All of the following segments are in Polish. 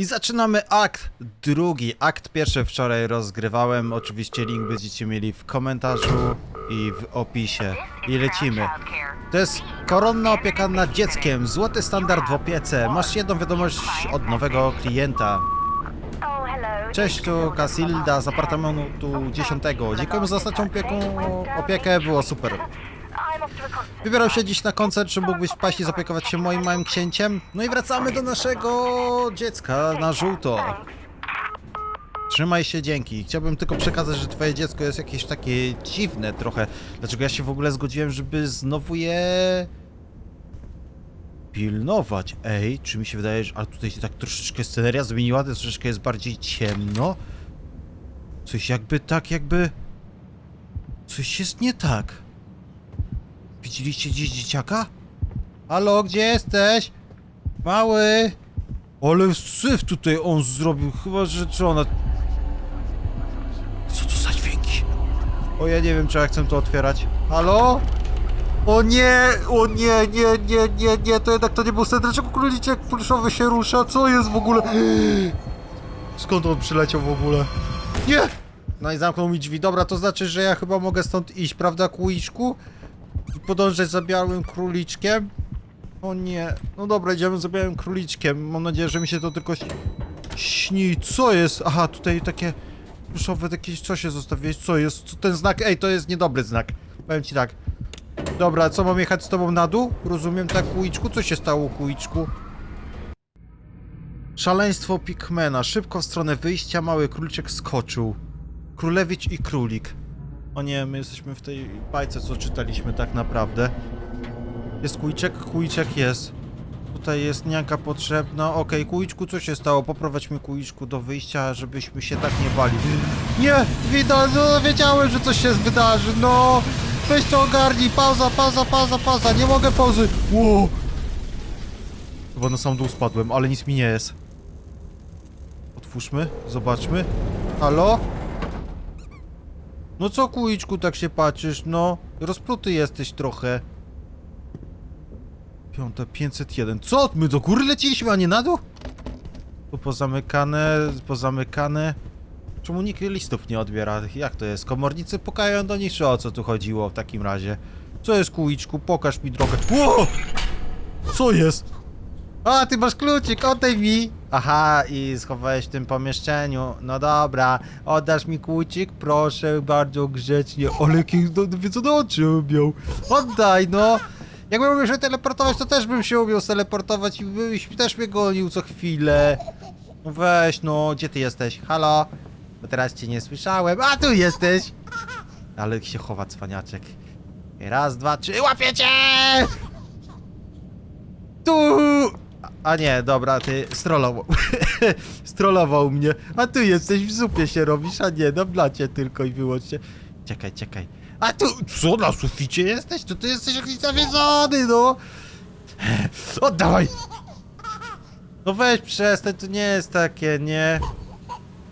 I zaczynamy akt drugi. Akt pierwszy wczoraj rozgrywałem. Oczywiście link będziecie mieli w komentarzu i w opisie. I lecimy. To jest koronna opieka nad dzieckiem. Złoty standard w opiece. Masz jedną wiadomość od nowego klienta. Cześć, tu Casilda z apartamentu 10. Dziękujemy za ostatnią opieką, opiekę, było super. Wybierał się dziś na koncert, czy mógłbyś wpaść i zaopiekować się moim małym księciem? No i wracamy do naszego dziecka na żółto. Trzymaj się, dzięki. Chciałbym tylko przekazać, że twoje dziecko jest jakieś takie dziwne trochę. Dlaczego ja się w ogóle zgodziłem, żeby znowu je... pilnować? Ej, czy mi się wydaje, że... Ale tutaj się tak troszeczkę sceneria zmieniła, to troszeczkę jest bardziej ciemno. Coś jakby tak, jakby... Coś jest nie tak. Widzieliście dziś dzieciaka? Halo, gdzie jesteś? Mały! Ale syf tutaj on zrobił, chyba, że czy ona... Co to za dźwięki? O, ja nie wiem, czy ja chcę to otwierać. Halo? O nie, o nie, nie, nie, nie, nie, to jednak to nie był sen. Dlaczego króliczek pluszowy się rusza? Co jest w ogóle? Skąd on przyleciał w ogóle? Nie! No i zamknął mi drzwi. Dobra, to znaczy, że ja chyba mogę stąd iść, prawda, kłuiczku? I podążać za białym króliczkiem? O nie. No dobra, idziemy za białym króliczkiem. Mam nadzieję, że mi się to tylko śni. Co jest? Aha, tutaj takie pluszowe jakieś coś się zostawiłeś. Co jest? Co ten znak? Ej, to jest niedobry znak. Powiem ci tak. Dobra, co mam jechać z tobą na dół? Rozumiem tak, kłuiczku? Co się stało, kłuiczku? Szaleństwo Pikmena. Szybko w stronę wyjścia mały króliczek skoczył. Królewicz i królik. O nie, my jesteśmy w tej bajce, co czytaliśmy tak naprawdę. Jest kujczek? Kujczek jest. Tutaj jest nianka potrzebna. Okej, kujczku, co się stało? Poprowadź mnie kujczku do wyjścia, żebyśmy się tak nie bali. Nie! Widać, no wiedziałem, że coś się wydarzy, no! Weź to ogarnij, pauza, pauza, pauza, pauza, nie mogę pauzy! Wow! Chyba na sam dół spadłem, ale nic mi nie jest. Otwórzmy, zobaczmy. Halo? No co kuliczku tak się patrzysz, no? Rozpruty jesteś trochę. Piąte, 501. Co? My do góry leciliśmy, a nie na dół? Tu pozamykane, pozamykane. Czemu nikt listów nie odbiera? Jak to jest? Komornicy pukają do nich, czy o co tu chodziło w takim razie? Co jest kuliczku? Pokaż mi drogę. Ło! Co jest? A, ty masz kluczyk, oddaj mi! Aha, i schowałeś w tym pomieszczeniu. No dobra, oddasz mi kluczyk? Proszę, bardzo grzecznie. Ale jakie no, wiedzone oczy miał. Oddaj, no! Jakbym umiał się teleportować, to też bym się umiał teleportować i byś też mnie gonił co chwilę. No weź, no, gdzie ty jesteś? Halo? Bo teraz cię nie słyszałem. A, tu jesteś! Ale się chowa cwaniaczek. Raz, dwa, trzy, łapiecie! Tu! A nie, dobra, ty strollował. strollował mnie. A tu jesteś w zupie się robisz, a nie, na blacie tylko i wyłącznie. Czekaj, czekaj. A tu, co na suficie jesteś? To ty jesteś jakiś nawiedzony, no. Oddawaj! No weź przestań, to nie jest takie, nie.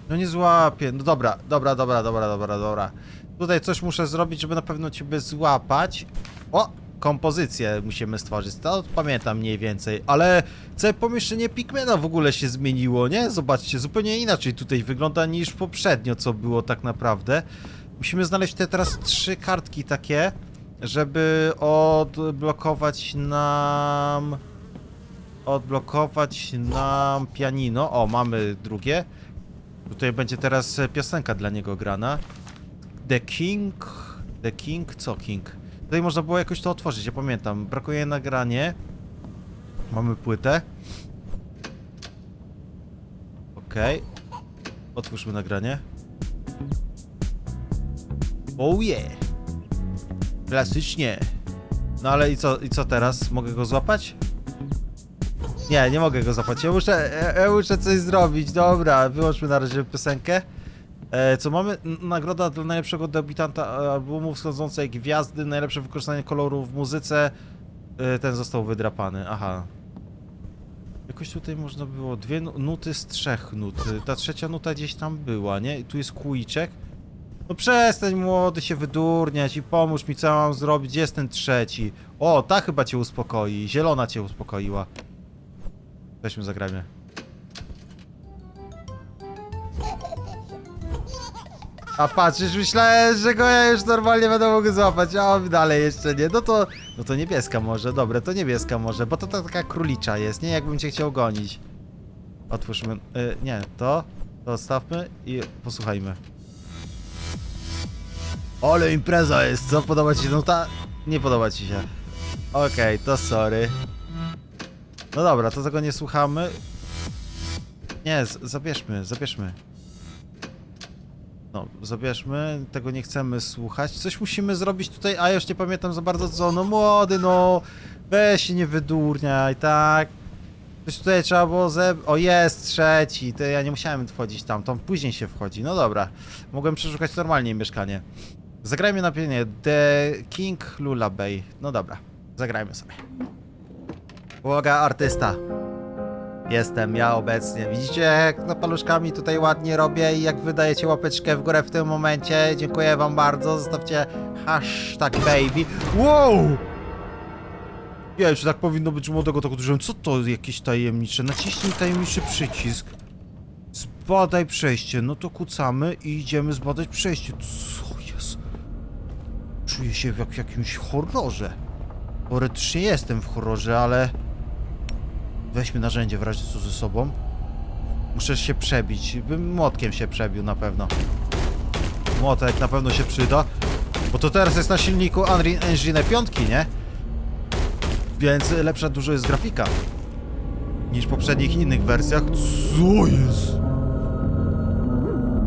No nie złapię. No dobra, dobra, dobra, dobra, dobra, dobra. Tutaj coś muszę zrobić, żeby na pewno ciebie złapać. O! Kompozycję musimy stworzyć. To pamiętam mniej więcej. Ale całe pomieszczenie Pikmena w ogóle się zmieniło, nie? Zobaczcie, zupełnie inaczej tutaj wygląda niż poprzednio, co było tak naprawdę. Musimy znaleźć te teraz trzy kartki takie, żeby odblokować nam... Odblokować nam pianino. O, mamy drugie. Tutaj będzie teraz piosenka dla niego grana. The King... The King? Co King? Tutaj można było jakoś to otworzyć, ja pamiętam. Brakuje nagranie. Mamy płytę. Okej. Otwórzmy nagranie. Oh yeah! Klasycznie. No ale i co, i co teraz? Mogę go złapać? Nie, nie mogę go złapać. Ja muszę, ja, ja muszę coś zrobić. Dobra, wyłączmy na razie piosenkę. E, co mamy? Nagroda dla najlepszego debiutanta albumu wschodzącej gwiazdy, najlepsze wykorzystanie kolorów w muzyce. E, ten został wydrapany, aha. Jakoś tutaj można było dwie nu- nuty z trzech nut. E, Ta trzecia nuta gdzieś tam była, nie? I tu jest kujczek. No przestań młody się wydurniać i pomóż mi co mam zrobić. Gdzie jest ten trzeci? O, ta chyba cię uspokoi. Zielona cię uspokoiła. Weźmy zagrajmy. A patrzysz, myślałem, że go ja już normalnie będę mógł złapać, a on dalej jeszcze nie. No to, no to niebieska może, dobre, to niebieska może, bo to, taka królicza jest, nie? Jakbym cię chciał gonić. Otwórzmy, y, nie, to, to odstawmy i posłuchajmy. Ale impreza jest, co? Podoba ci się nuta? Nie podoba ci się. Okej, to sorry. No dobra, to tego nie słuchamy. Nie, zabierzmy, zabierzmy. No, zabierzmy, tego nie chcemy słuchać. Coś musimy zrobić tutaj, a już nie pamiętam za bardzo co. No młody, no. Weź się nie wydurniaj, tak. Coś tutaj trzeba było ze... O, jest trzeci. To ja nie musiałem wchodzić tam, tam później się wchodzi. No dobra. Mogłem przeszukać normalnie mieszkanie. Zagrajmy na pianie The King Lullaby. No dobra, zagrajmy sobie. Uwaga, artysta. Jestem ja obecnie. Widzicie, jak na paluszkami tutaj ładnie robię i jak wydajecie łapeczkę w górę w tym momencie. Dziękuję wam bardzo. Zostawcie hashtag baby. Wow! Nie wiem, czy tak powinno być młodego tak uderzyłem. Co to jakieś tajemnicze? Naciśnij tajemniczy przycisk. Zbadaj przejście. No to kucamy i idziemy zbadać przejście. Co jest? Czuję się jak w jakimś horrorze. Teoretycznie jestem w horrorze, ale... Weźmy narzędzie w razie co ze sobą. Muszę się przebić. Bym młotkiem się przebił na pewno. Młotek na pewno się przyda. Bo to teraz jest na silniku Unreal Engine 5, nie? Więc lepsza dużo jest grafika. Niż w poprzednich innych wersjach. Co jest?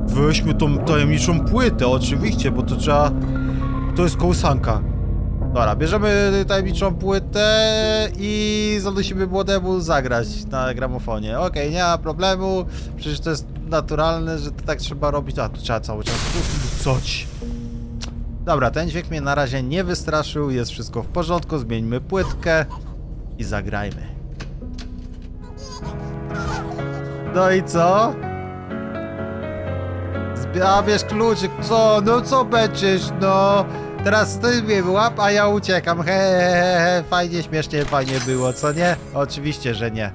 Weźmy tą tajemniczą płytę, oczywiście, bo to trzeba... To jest kołysanka. Dobra, bierzemy tajemniczą płytę i zanosimy młodemu zagrać na gramofonie. Okej, nie ma problemu, przecież to jest naturalne, że to tak trzeba robić. A, tu trzeba cały czas coś. Dobra, ten dźwięk mnie na razie nie wystraszył, jest wszystko w porządku, zmieńmy płytkę i zagrajmy. No i co? Zbierz kluczyk, co? No co będziesz, no? Teraz ty mnie łap, a ja uciekam. He, he, he. Fajnie, śmiesznie, fajnie było, co nie? Oczywiście, że nie.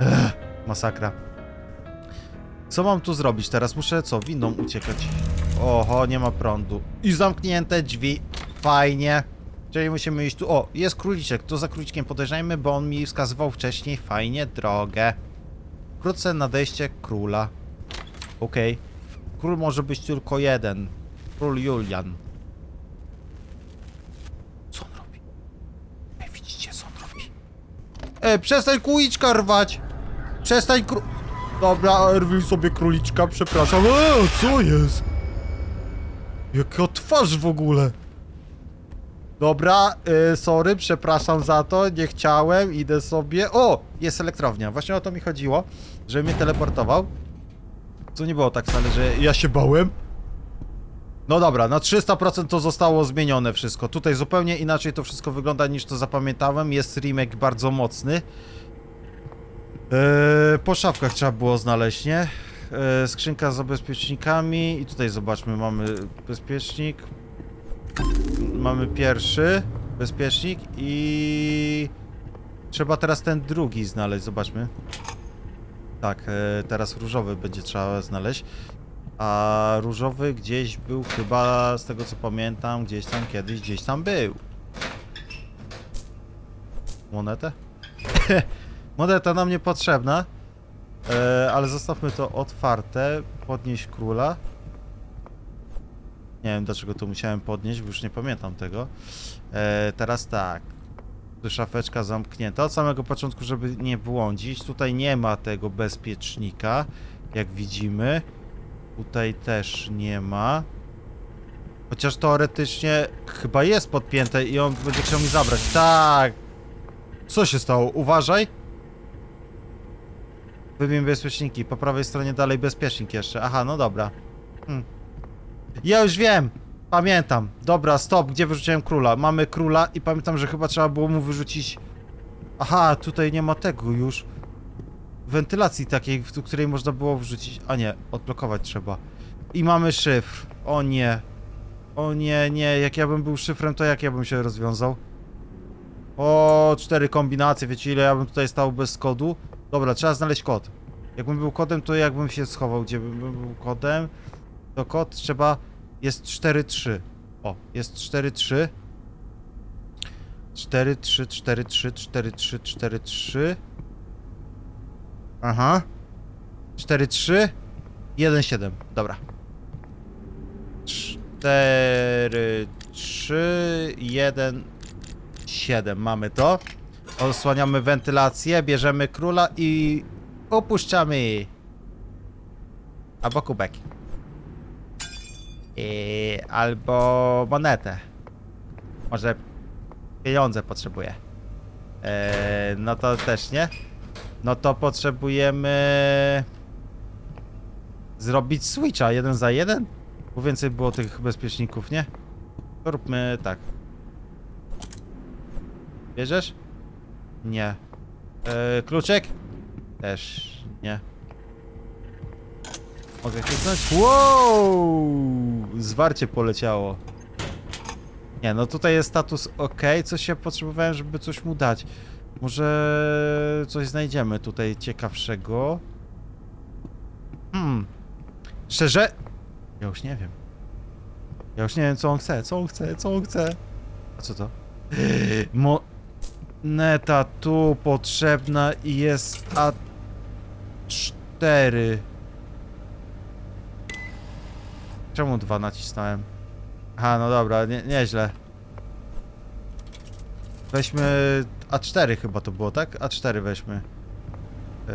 Ech, masakra. Co mam tu zrobić teraz? Muszę co? Windą uciekać. Oho, nie ma prądu. I zamknięte drzwi. Fajnie. Czyli musimy iść tu. O, jest króliczek. To za króliczkiem podejrzajmy, bo on mi wskazywał wcześniej fajnie drogę. Wkrótce nadejście króla. Okej. Król może być tylko jeden. Król Julian. Co on robi? Ej, widzicie co on robi? Ej, przestań króliczka rwać! Przestań kró... Dobra, rwij sobie króliczka, przepraszam. Eee, co jest? Jaka twarz w ogóle? Dobra, y, sorry, przepraszam za to, nie chciałem, idę sobie... O, jest elektrownia, właśnie o to mi chodziło, żeby mnie teleportował. Co nie było tak wcale, że ja się bałem. No dobra, na 300% to zostało zmienione wszystko. Tutaj zupełnie inaczej to wszystko wygląda niż to zapamiętałem. Jest remake bardzo mocny. Eee, po szafkach trzeba było znaleźć, nie? Eee, skrzynka z bezpiecznikami i tutaj zobaczmy, mamy bezpiecznik. Mamy pierwszy bezpiecznik i... Trzeba teraz ten drugi znaleźć, zobaczmy. Tak, e, teraz różowy będzie trzeba znaleźć. A różowy gdzieś był chyba, z tego co pamiętam, gdzieś tam kiedyś, gdzieś tam był. Monetę? Moneta nam niepotrzebna. E, ale zostawmy to otwarte. Podnieść króla. Nie wiem dlaczego to musiałem podnieść, bo już nie pamiętam tego. E, teraz tak. Tu szafeczka zamknięta od samego początku, żeby nie błądzić. Tutaj nie ma tego bezpiecznika, jak widzimy. Tutaj też nie ma. Chociaż teoretycznie chyba jest podpięte i on będzie chciał mi zabrać. Tak! Co się stało? Uważaj! Wybij bezpieczniki. Po prawej stronie dalej bezpiecznik jeszcze. Aha, no dobra. Hmm. Ja już wiem! Pamiętam. Dobra, stop. Gdzie wyrzuciłem króla? Mamy króla i pamiętam, że chyba trzeba było mu wyrzucić... Aha, tutaj nie ma tego już. Wentylacji takiej, w której można było wrzucić... A nie, odblokować trzeba. I mamy szyfr. O nie. O nie, nie. Jak ja bym był szyfrem, to jak ja bym się rozwiązał? O, cztery kombinacje. Wiecie ile ja bym tutaj stał bez kodu? Dobra, trzeba znaleźć kod. Jakbym był kodem, to jakbym się schował, gdzie bym był kodem? To kod trzeba... Jest 4-3. O, jest 4-3. 4, 3, 4, 3, 4, 3, 4, 3. Aha. 4, 3, 1, 7. Dobra. 4, 3, 1, 7. Mamy to. Osłaniamy wentylację, bierzemy króla i opuszczamy. Albo kubek. I, albo monetę. Może pieniądze potrzebuję. Eee, no to też nie. No to potrzebujemy zrobić switcha jeden za jeden. Bo więcej było tych bezpieczników, nie? To róbmy tak. Bierzesz? Nie. Eee, kluczek? Też nie. Mogę kliknąć? Wow! Zwarcie poleciało. Nie, no tutaj jest status OK. Coś ja potrzebowałem, żeby coś mu dać. Może coś znajdziemy tutaj ciekawszego. Hmm. Szczerze? Ja już nie wiem. Ja już nie wiem, co on chce, co on chce, co on chce. A co to? Moneta tu potrzebna i jest A4. Czemu dwa nacisnąłem? Aha, no dobra, nie, nieźle. Weźmy A4 chyba to było, tak? A4 weźmy. Yy,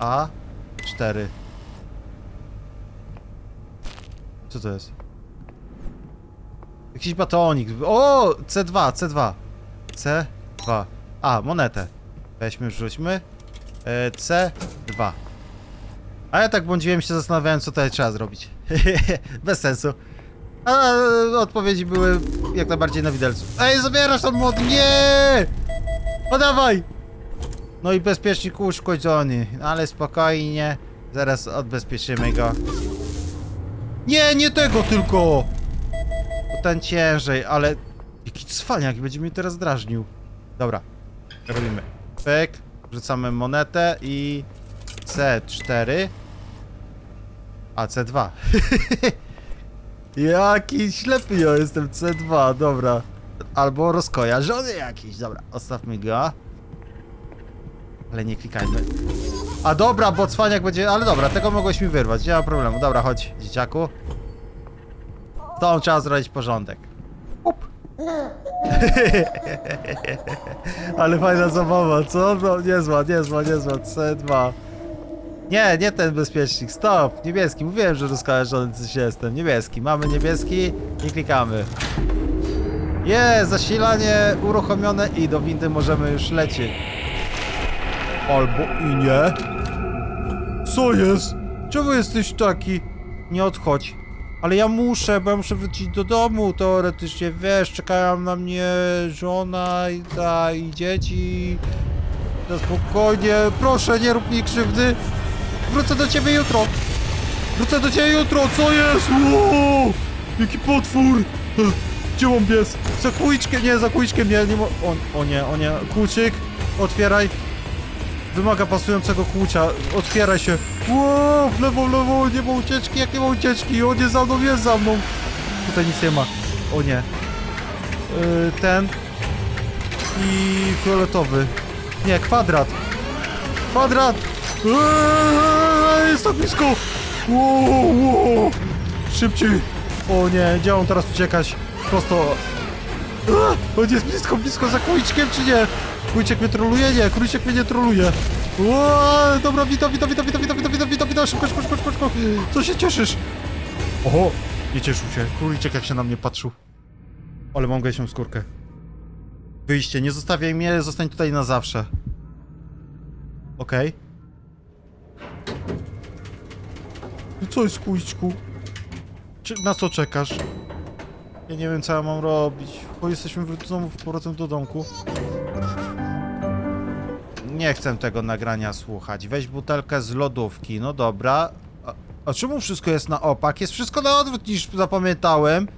A4. Co to jest? Jakiś batonik. O! C2, C2. C2. A, monetę. Weźmy, rzućmy. Yy, C2. A ja tak błądziłem się, zastanawiałem, co tutaj trzeba zrobić. Bez sensu. A odpowiedzi były jak najbardziej na widelcu. Ej, zabierasz ten młot! Nie! O dawaj! No i bezpiecznik uszkodzony, ale spokojnie. Zaraz odbezpieczymy go. Nie, nie tego tylko! To ten ciężej, ale... Jaki cwaniak, będzie mnie teraz drażnił. Dobra, robimy. Pyk, rzucamy monetę i... C4. A, C2. Jaki ślepy ja jestem, C2, dobra. Albo rozkojarzony jakiś, dobra, ostawmy go. Ale nie klikajmy. A dobra, bo cwaniak będzie, ale dobra, tego mogłeś mi wyrwać, nie ma problemu. Dobra, chodź, dzieciaku. Tą trzeba zrobić porządek. Up. ale fajna zabawa, co? No, niezła, niezła, niezła, C2. Nie, nie ten bezpiecznik, stop, niebieski, mówiłem, że rozkojarzony coś jestem, niebieski, mamy niebieski i klikamy. Jest, zasilanie uruchomione i do windy możemy już lecieć. Albo i nie. Co jest? Czemu jesteś taki? Nie odchodź. Ale ja muszę, bo ja muszę wrócić do domu teoretycznie, wiesz, czekają na mnie żona i, ta, i dzieci. Na spokojnie, proszę, nie rób mi krzywdy. Wrócę do ciebie jutro. Wrócę do ciebie jutro, co jest? Wow! Jaki potwór! Gdzie mam biec? Za kółeczkę, nie, za kółeczkę nie, nie mo... o, o nie, o nie, kółczyk, otwieraj. Wymaga pasującego kłucia, otwieraj się. Wow, w lewo, w lewo, nie ma ucieczki, jakie ma ucieczki? O nie, za mną, jest za mną. Tutaj nic nie ma. O nie. Yy, ten. I fioletowy. Nie, kwadrat. Kwadrat! Jest tak blisko! Wow, wow. Szybciej! O nie, gdzie on teraz uciekać? Prosto. Eee, on jest blisko, blisko za króliczkiem, czy nie? Króliczek mnie troluje? Nie, króliczek mnie nie troluje. Wow, dobra, witam, witam, witam, witam, witam, witam, witam, witam, witam, szybko, szybko, szybko, szybko. Co się cieszysz? Oho, nie cieszył się. Króliczek jak się na mnie patrzył. Ale mam gęsią skórkę. Wyjście, nie zostawiaj mnie, zostań tutaj na zawsze. Okej. No co jest kujczku? Czy, na co czekasz? Ja nie wiem co ja mam robić, bo jesteśmy w znowu powrotem do domku. Nie chcę tego nagrania słuchać. Weź butelkę z lodówki, no dobra. A, a czemu wszystko jest na opak? Jest wszystko na odwrót niż zapamiętałem.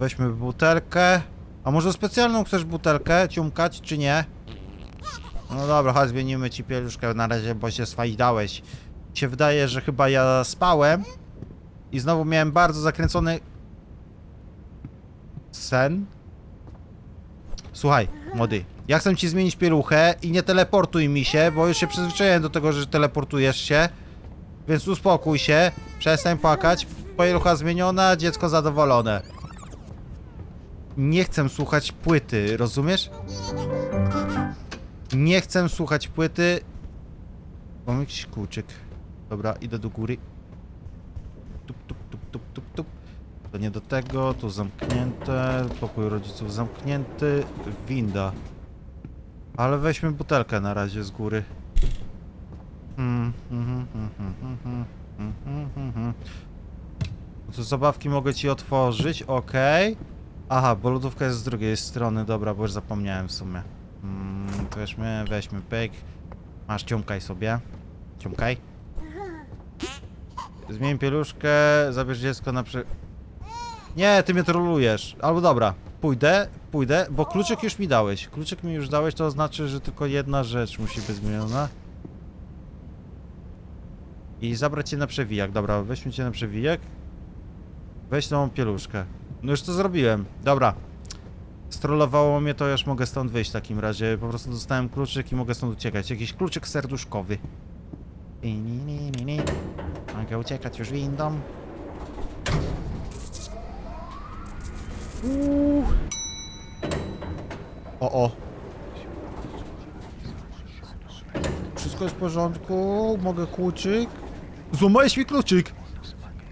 Weźmy butelkę. A może specjalną chcesz butelkę ciumkać, czy nie? No dobra, chodź zmienimy ci pieluszkę na razie, bo się swajdałeś. Się wydaje, że chyba ja spałem I znowu miałem bardzo zakręcony sen. Słuchaj, młody, ja chcę ci zmienić pieluchę i nie teleportuj mi się, bo już się przyzwyczaiłem do tego, że teleportujesz się. Więc uspokój się, przestań płakać. Pielucha zmieniona, dziecko zadowolone. Nie chcę słuchać płyty, rozumiesz? Nie chcę słuchać płyty. Mam jakiś. Dobra, idę do góry. Tup, tup, tup, tup, tup, tup. To nie do tego, tu zamknięte, pokój rodziców zamknięty, winda. Ale weźmy butelkę na razie z góry. Mm, mhm, mhm, mhm, mhm, mhm. No To zabawki mogę ci otworzyć, okej. Aha, bo lodówka jest z drugiej strony, dobra, bo już zapomniałem w sumie. Mm, to weźmy, weźmy pyk. Masz, ciumkaj sobie. Ciumkaj. Zmień pieluszkę, zabierz dziecko na przy... Nie, ty mnie trolujesz. Albo dobra, pójdę, pójdę, bo kluczyk już mi dałeś. Kluczyk mi już dałeś, to znaczy, że tylko jedna rzecz musi być zmieniona. I zabrać cię na przewijak. Dobra, weźmy cię na przewijak. Weź tą pieluszkę. No już to zrobiłem. Dobra. Strollowało mnie, to już mogę stąd wyjść w takim razie. Po prostu dostałem kluczyk i mogę stąd uciekać. Jakiś kluczyk serduszkowy. I ni, ni, ni, ni. Mogę uciekać już windą. Uuu. O, o. Wszystko jest w porządku, mogę kluczyk. Złamałeś mi kluczyk!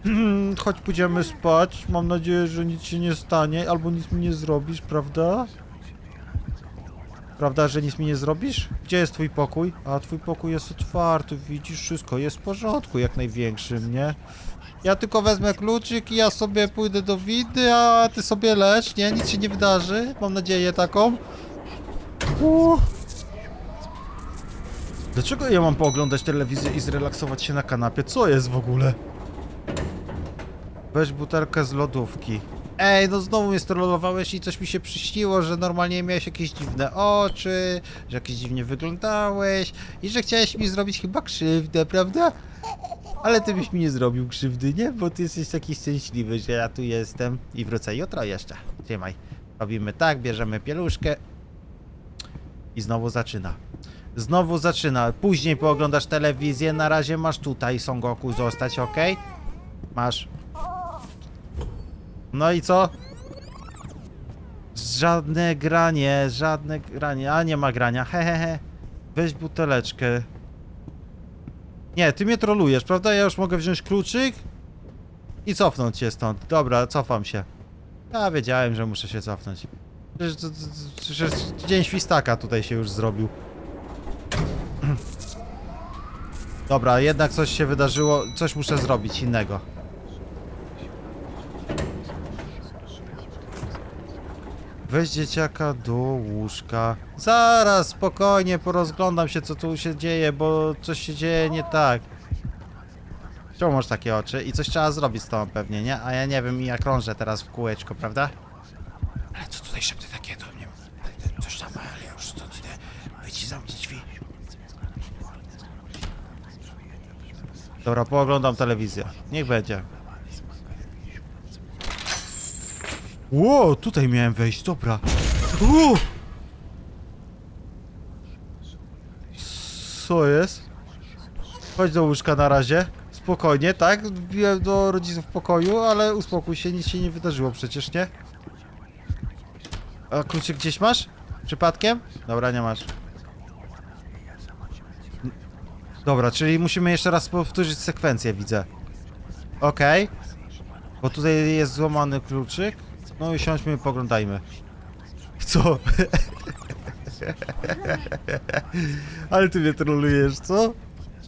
Hmm, pójdziemy spać. Mam nadzieję, że nic się nie stanie, albo nic mi nie zrobisz, prawda? Prawda, że nic mi nie zrobisz? Gdzie jest twój pokój? A, twój pokój jest otwarty, widzisz, wszystko jest w porządku, jak największym, nie? Ja tylko wezmę kluczyk i ja sobie pójdę do widy, a ty sobie lecz, nie? Nic się nie wydarzy, mam nadzieję taką. Uuu. Dlaczego ja mam pooglądać telewizję i zrelaksować się na kanapie? Co jest w ogóle? Weź butelkę z lodówki. Ej, no znowu mnie strollowałeś i coś mi się przyśniło, że normalnie miałeś jakieś dziwne oczy, że jakieś dziwnie wyglądałeś i że chciałeś mi zrobić chyba krzywdę, prawda? Ale ty byś mi nie zrobił krzywdy, nie? Bo ty jesteś taki szczęśliwy, że ja tu jestem i wrócę jutro jeszcze. Trzymaj. Robimy tak, bierzemy pieluszkę i znowu zaczyna. Znowu zaczyna. Później pooglądasz telewizję, na razie masz tutaj Son Goku zostać, ok? Masz. No i co? Żadne granie, żadne granie. A nie ma grania, hehehe. Weź buteleczkę. Nie, ty mnie trolujesz, prawda? Ja już mogę wziąć kluczyk i cofnąć się stąd. Dobra, cofam się. Ja wiedziałem, że muszę się cofnąć. Przecież, dzień świstaka tutaj się już zrobił. Dobra, jednak coś się wydarzyło, coś muszę zrobić innego. Weź dzieciaka do łóżka. Zaraz, spokojnie, porozglądam się, co tu się dzieje, bo coś się dzieje nie tak. Czemu masz takie oczy? I coś trzeba zrobić z tobą pewnie, nie? A ja nie wiem, i ja krążę teraz w kółeczko, prawda? Ale co tutaj szepty takie do mnie? Coś tam, ale już stąd idę. Wyjdź zamknij drzwi. Dobra, pooglądam telewizję. Niech będzie. Ło, tutaj miałem wejść, dobra. Ło! Co jest? Chodź do łóżka na razie. Spokojnie, tak? Wbiłem do rodziców w pokoju, ale uspokój się, nic się nie wydarzyło przecież, nie? A kluczyk gdzieś masz? Przypadkiem? Dobra, nie masz. Dobra, czyli musimy jeszcze raz powtórzyć sekwencję, widzę. Okej. Bo tutaj jest złamany kluczyk. No i siądźmy poglądajmy. Co? Ale ty mnie trolujesz, co?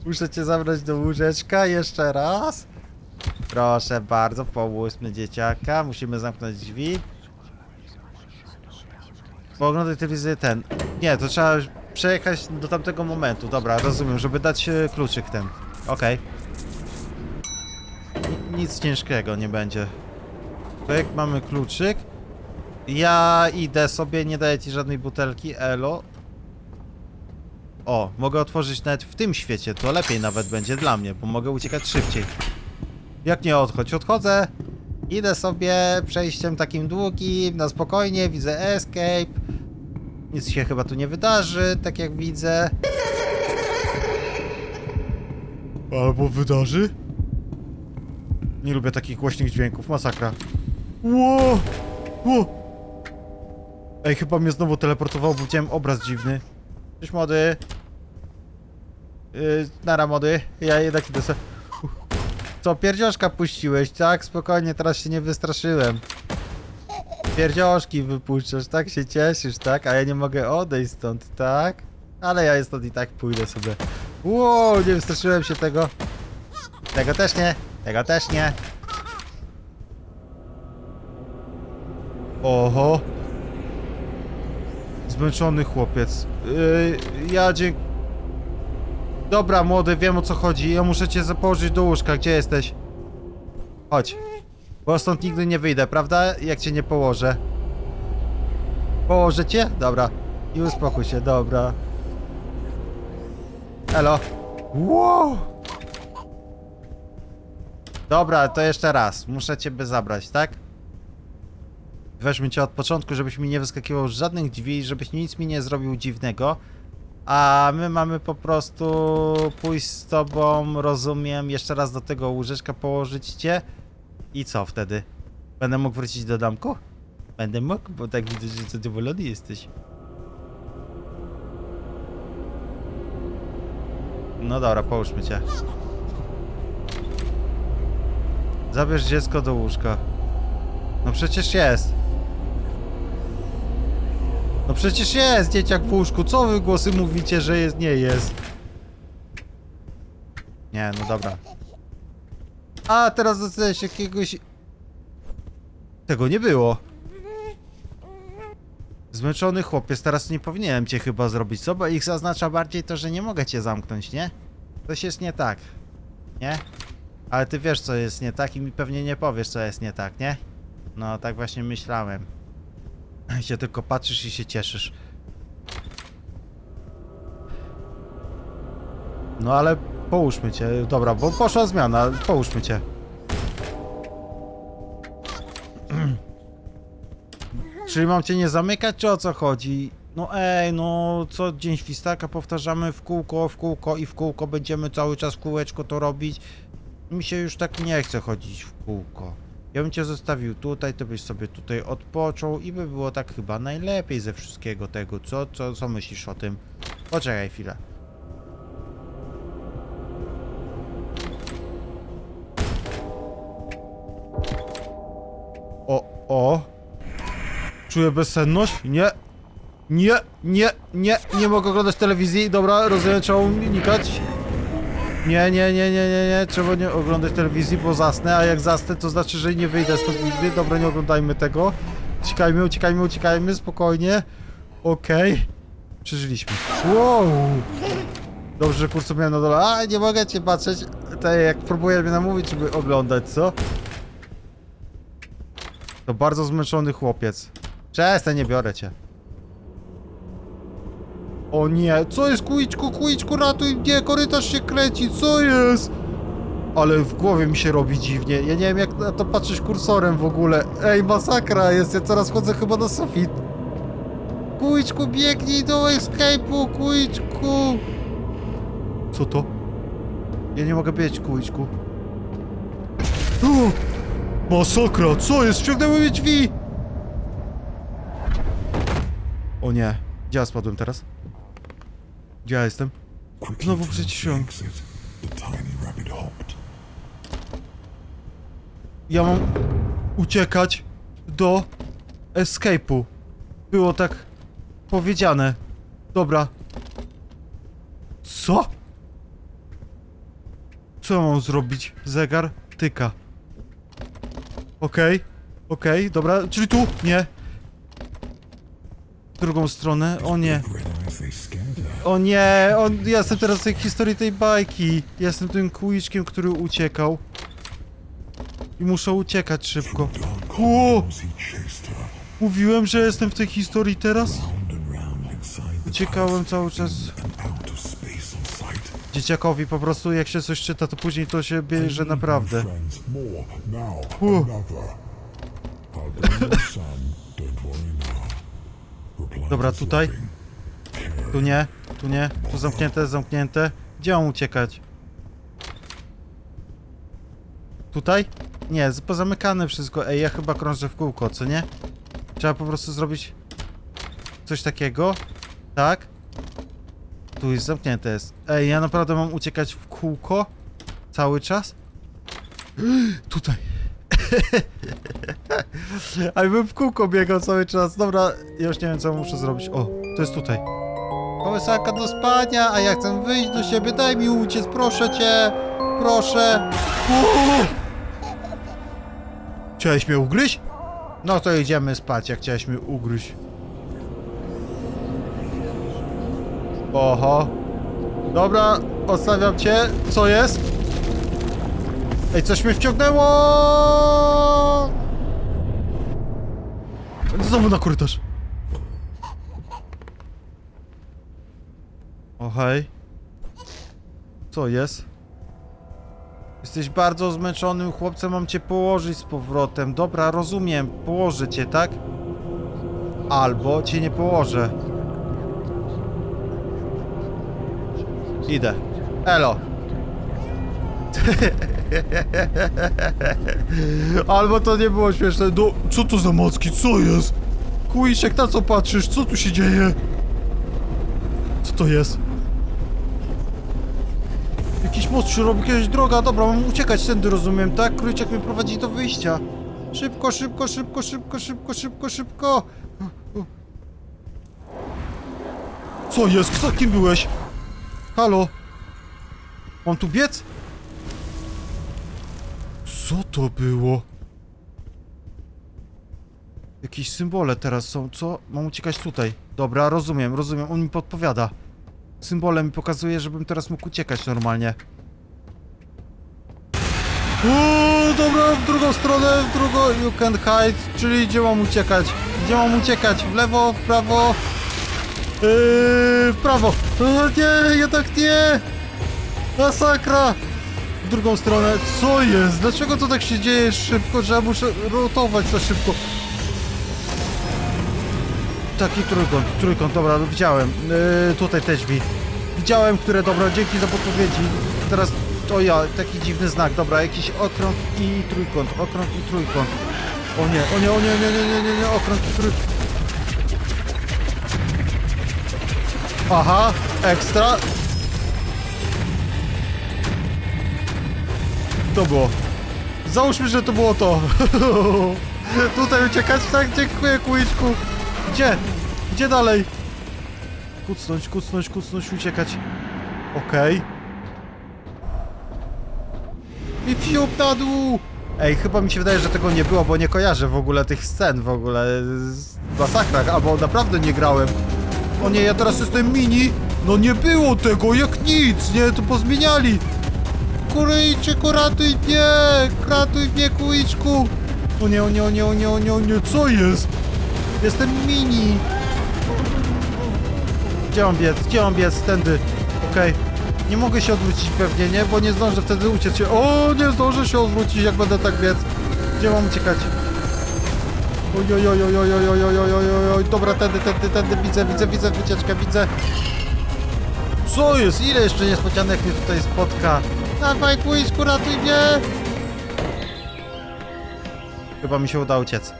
Muszę cię zabrać do łóżeczka jeszcze raz. Proszę bardzo, połóżmy dzieciaka. Musimy zamknąć drzwi. Pooglądaj telewizję ten. Nie, to trzeba przejechać do tamtego momentu. Dobra, rozumiem, żeby dać e, kluczyk ten. Okej. Ni- Nic ciężkiego nie będzie. Pyk, mamy kluczyk. Ja idę sobie, nie daję ci żadnej butelki, elo. O, mogę otworzyć nawet w tym świecie, to lepiej nawet będzie dla mnie, bo mogę uciekać szybciej. Jak nie odchodź? Odchodzę. Idę sobie przejściem takim długim, na spokojnie, widzę escape. Nic się chyba tu nie wydarzy, tak jak widzę. Albo wydarzy? Nie lubię takich głośnych dźwięków, masakra. Ło! Ło! Ej, chyba mnie znowu teleportowało, bo widziałem obraz dziwny. Cześć młody. Yy, nara młody, ja jednak idę se... Co, pierdzioszka puściłeś, tak? Spokojnie, teraz się nie wystraszyłem. Pierdzioszki wypuszczasz, tak się cieszysz, tak? A ja nie mogę odejść stąd, tak? Ale ja stąd i tak pójdę sobie. Wow, nie wystraszyłem się tego. Tego też nie, tego też nie. Oho. Zmęczony chłopiec. Yy, ja dzięk... Dobra, młody, wiem o co chodzi. Ja muszę cię zapołożyć do łóżka. Gdzie jesteś? Chodź. Bo stąd nigdy nie wyjdę, prawda? Jak cię nie położę. Położę cię? Dobra. I uspokój się, dobra. Elo. Wow. Dobra, to jeszcze raz. Muszę ciebie zabrać, tak? Weźmy cię od początku, żebyś mi nie wyskakiwał z żadnych drzwi, żebyś nic mi nie zrobił dziwnego. A my mamy po prostu pójść z tobą, rozumiem, jeszcze raz do tego łóżeczka położyć cię. I co wtedy? Będę mógł wrócić do domku? Będę mógł, bo tak widzę, że zadowolony jesteś. No dobra, połóżmy cię. Zabierz dziecko do łóżka. No przecież jest. No przecież jest dzieciak w łóżku. Co wy głosy mówicie, że jest, nie jest? Nie, no dobra. A, teraz dostałeś jakiegoś... Tego nie było. Zmęczony chłopiec, teraz nie powinienem cię chyba zrobić, co? Bo ich zaznacza bardziej to, że nie mogę cię zamknąć, nie? Coś jest nie tak. Nie? Ale ty wiesz, co jest nie tak i mi pewnie nie powiesz, co jest nie tak, nie? No, tak właśnie myślałem. Się tylko patrzysz i się cieszysz. No ale połóżmy cię. Dobra, bo poszła zmiana. Połóżmy cię. Czyli mam cię nie zamykać, czy o co chodzi? No ej, no co dzień świstaka powtarzamy w kółko, w kółko i w kółko będziemy cały czas w kółeczko to robić. Mi się już tak nie chce chodzić w kółko. Ja bym cię zostawił tutaj, to byś sobie tutaj odpoczął i by było tak chyba najlepiej ze wszystkiego tego, co, co, co myślisz o tym? Poczekaj chwilę. O, o. Czuję bezsenność? Nie. Nie, nie, nie, nie mogę oglądać telewizji. Dobra, rozumiem, trzeba unikać. Nie, nie, nie, nie, nie, nie, trzeba nie oglądać telewizji, bo zasnę, a jak zasnę, to znaczy, że nie wyjdę stąd nigdy. Dobra, nie oglądajmy tego. Uciekajmy, uciekajmy, uciekajmy, spokojnie. Okej. Przeżyliśmy. Wow! Dobrze, że kursor miałem na dole. A, nie mogę cię patrzeć. Tak jak próbuję mnie namówić, żeby oglądać, co? To bardzo zmęczony chłopiec. Przestań, nie biorę cię. O nie, co jest kuiczku, kuiczku, ratuj mnie, korytarz się kręci, co jest? Ale w głowie mi się robi dziwnie, ja nie wiem jak na to patrzeć kursorem w ogóle. Ej, masakra jest, ja coraz wchodzę chyba na sufit. Kuiczku, biegnij do escape'u, kuiczku. Co to? Ja nie mogę biec, kuiczku. O! Masakra, co jest? Wciągnęły mnie drzwi! O nie, gdzie ja spadłem teraz? Gdzie ja jestem? Znowu przyciszyłem. Ja mam uciekać do escape'u. Było tak powiedziane. Dobra. Co? Co mam zrobić? Zegar tyka. Okej, okej, dobra, czyli tu? Nie. Drugą stronę? O nie. O nie, on, ja jestem teraz w tej historii tej bajki. Ja jestem tym kółiczkiem, który uciekał. I muszę uciekać szybko. O! Mówiłem, że jestem w tej historii teraz? Uciekałem cały czas. Dzieciakowi po prostu jak się coś czyta, to później to się bierze naprawdę. Friends, Dobra, tutaj. Tu nie, tu nie, tu zamknięte, zamknięte. Gdzie mam uciekać? Tutaj? Nie, pozamykane wszystko. Ej, ja chyba krążę w kółko, co nie? Trzeba po prostu zrobić coś takiego. Tak? Tu jest zamknięte jest. Ej, ja naprawdę mam uciekać w kółko? Cały czas? Tutaj. A bym w kółko biegał cały czas. Dobra, ja już nie wiem co muszę zrobić. O, to jest tutaj. Kołysarka do spania, a ja chcę wyjść do siebie. Daj mi uciec, proszę cię. Proszę. Uuu! Chciałeś mnie ugryźć? No to idziemy spać, jak chciałeś mnie ugryźć. Oho. Dobra, odstawiam cię. Co jest? Ej, coś mnie wciągnęło! Znowu na korytarz. O. Co jest? Jesteś bardzo zmęczonym chłopcem, mam cię położyć z powrotem. Dobra, rozumiem, położę cię, tak? Albo cię nie położę. Idę. Elo. Albo to nie było śmieszne. No, co to za macki? Co jest? Kuiszek, na co patrzysz? Co tu się dzieje? Co to jest? Jakiś most się robi, jakaś droga. Dobra, mam uciekać tędy, rozumiem, tak? Króliczek mnie prowadzi do wyjścia. Szybko, szybko, szybko, szybko, szybko, szybko, szybko. Co jest? Kto, kim byłeś? Halo? Mam tu biec? Co to było? Jakieś symbole teraz są, co? Mam uciekać tutaj. Dobra, rozumiem, rozumiem, on mi podpowiada. Symbole mi pokazuje, żebym teraz mógł uciekać normalnie. Uuu, dobra, w drugą stronę, w drugą, you can hide, czyli gdzie mam uciekać? Gdzie mam uciekać? W lewo, w prawo? Yy, w prawo. O, nie, jednak nie! Masakra! Drugą stronę. Co jest? Dlaczego to tak się dzieje szybko, że ja muszę rotować to szybko? Taki trójkąt, trójkąt, dobra, widziałem. Yy, tutaj te drzwi. Widziałem, które, dobra, dzięki za podpowiedzi. Teraz, to ja, taki dziwny znak, dobra, jakiś okrąg i trójkąt, okrąg i trójkąt. O nie, o nie, o nie, nie, nie, nie, nie, nie, okrąg i trójkąt. Aha, ekstra. To było. Załóżmy, że to było to. Tutaj uciekać, tak? Dziękuję, kujczku. Gdzie? Gdzie dalej? Kucnąć, kucnąć, kucnąć, uciekać. Okej. I fiup na dół! Ej, chyba mi się wydaje, że tego nie było, bo nie kojarzę w ogóle tych scen w ogóle z masakrach, albo naprawdę nie grałem. O nie, ja teraz jestem mini. No nie było tego, jak nic, nie? To pozmieniali. Kuryjczyku, ratuj mnie! Ratuj mnie, kuliczku! O nie, o nie, o nie, o nie, o nie, o nie, co jest? Jestem mini! Gdzie mam biec? Gdzie mam biec? Tędy. Okej. Nie mogę się odwrócić pewnie, nie? Bo nie zdążę wtedy uciec się. O, nie zdążę się odwrócić, jak będę tak biec. Gdzie mam uciekać? Oj, oj, oj, oj, oj, oj, oj, oj, oj, oj, dobra, tędy, tędy, tędy, widzę, widzę, widzę wycieczkę, widzę. Co jest? Ile jeszcze niespodzianek mnie tutaj spotka? Dawaj, kuisku, ratuj mnie! Chyba mi się uda uciec.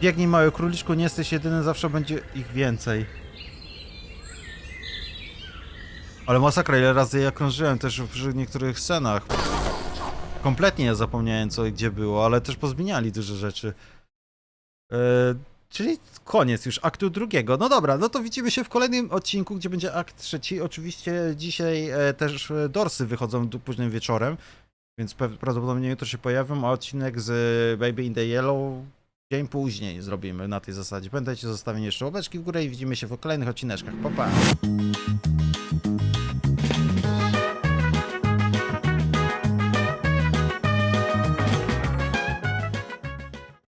Biegnij, mały króliczku, nie jesteś jedyny, zawsze będzie ich więcej. Ale masakra, ile razy ja krążyłem też w niektórych scenach. Kompletnie zapomniałem co i gdzie było, ale też pozmieniali dużo rzeczy. E, czyli koniec już aktu drugiego. No dobra, no to widzimy się w kolejnym odcinku, gdzie będzie akt trzeci. Oczywiście dzisiaj e, też e, dorsy wychodzą późnym wieczorem, więc prawdopodobnie jutro się pojawią, a odcinek z Baby in the Yellow dzień później zrobimy na tej zasadzie. Pamiętajcie o zostawieniu jeszcze łapeczki w górę i widzimy się w kolejnych odcineczkach. Pa, pa!